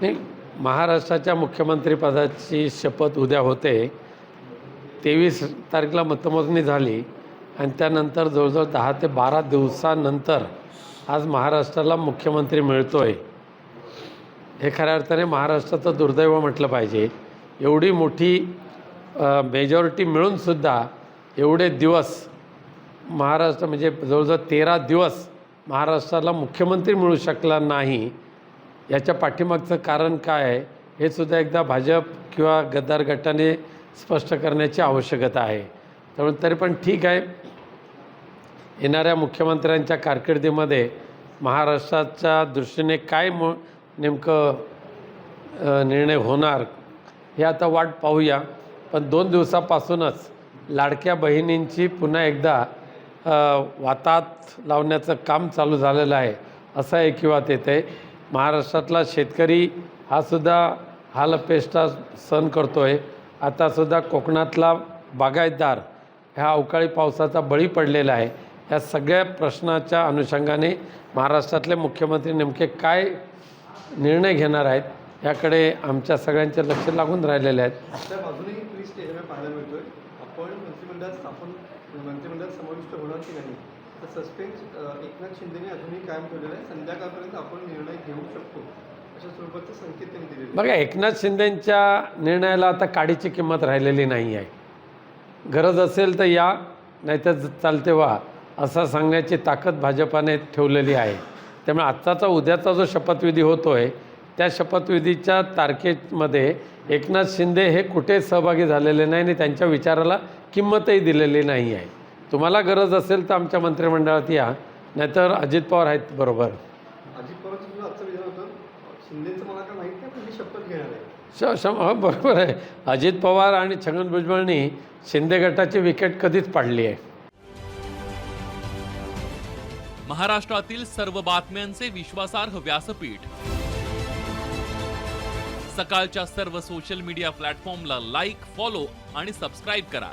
नाही महाराष्ट्राच्या मुख्यमंत्रीपदाची शपथ उद्या होते. तेवीस तारखेला मतमोजणी झाली आणि त्यानंतर जवळजवळ दहा ते बारा दिवसानंतर आज महाराष्ट्राला मुख्यमंत्री मिळतो आहे हे खऱ्या अर्थाने महाराष्ट्राचं दुर्दैव म्हटलं पाहिजे. एवढी मोठी मेजॉरिटी मिळूनसुद्धा एवढे दिवस महाराष्ट्र म्हणजे जवळजवळ तेरा दिवस महाराष्ट्राला मुख्यमंत्री मिळू शकला नाही. याच्या पाठीमागचं कारण काय आहे हे सुद्धा एकदा भाजप किंवा गद्दार गटाने स्पष्ट करण्याची आवश्यकता आहे. त्यामुळे तरी पण ठीक आहे. येणाऱ्या मुख्यमंत्र्यांच्या कारकिर्दीमध्ये महाराष्ट्राच्या दृष्टीने काय म नेमकं निर्णय होणार हे आता वाट पाहूया. पण दोन दिवसापासूनच लाडक्या बहिणींची पुन्हा एकदा वातात लावण्याचं काम चालू झालेलं आहे असं ऐकिवात येते महाराष्ट्रातला शेतकरी हा सुद्धा हालपेष्टा सण करतो आहे आतासुद्धा कोकणातला बागायतदार ह्या अवकाळी पावसाचा बळी पडलेला आहे. या सगळ्या प्रश्नाच्या अनुषंगाने महाराष्ट्रातले मुख्यमंत्री नेमके काय निर्णय घेणार आहेत याकडे आमच्या सगळ्यांचे लक्ष लागून राहिलेले आहेत. बाजूनेही ट्विस्ट पाहायला मिळतोय. आपण मंत्रिमंडळात स्थापन मंत्रिमंडळात समाविष्ट होणार की नाही? तर सस्पेन्स एकनाथ शिंदेने अजूनही कायम ठेवलेला आहे. संध्याकाळपर्यंत आपण निर्णय घेऊ शकतो. अशा स्वरूपाचे संकेत त्यांनी बघा एकनाथ शिंदेंच्या निर्णयाला आता काडीची किंमत राहिलेली नाही आहे. गरज असेल तर या नाहीतर चालते व्हा असं सांगण्याची ताकद भाजपाने ठेवलेली आहे. त्यामुळे आत्ताचा उद्याचा जो शपथविधी होतो आहे त्या शपथविधीच्या तारखेमध्ये एकनाथ शिंदे हे कुठे सहभागी झालेले नाही आणि त्यांच्या विचाराला किंमतही दिलेली नाही आहे. तुम्हाला गरज असेल तर आमच्या मंत्रिमंडळात या नाहीतर अजित पवार आहेत बरोबर. अजित पवारचं सुद्धा आजचं विधान होतं. शिंदेचं मला काय माहीत नाही पण मी शपथ घेणार आहे. श शम हो बरोबर आहे. अजित पवार आणि छगन भुजबळनी शिंदे गटाची विकेट कधीच पाडली आहे. महाराष्ट्रातील सर्व बातम्यांचे विश्वासार्ह व्यासपीठ. सकाळच्या सर्व सोशल मीडिया प्लॅटफॉर्मला लाईक फॉलो आणि सबस्क्राईब करा.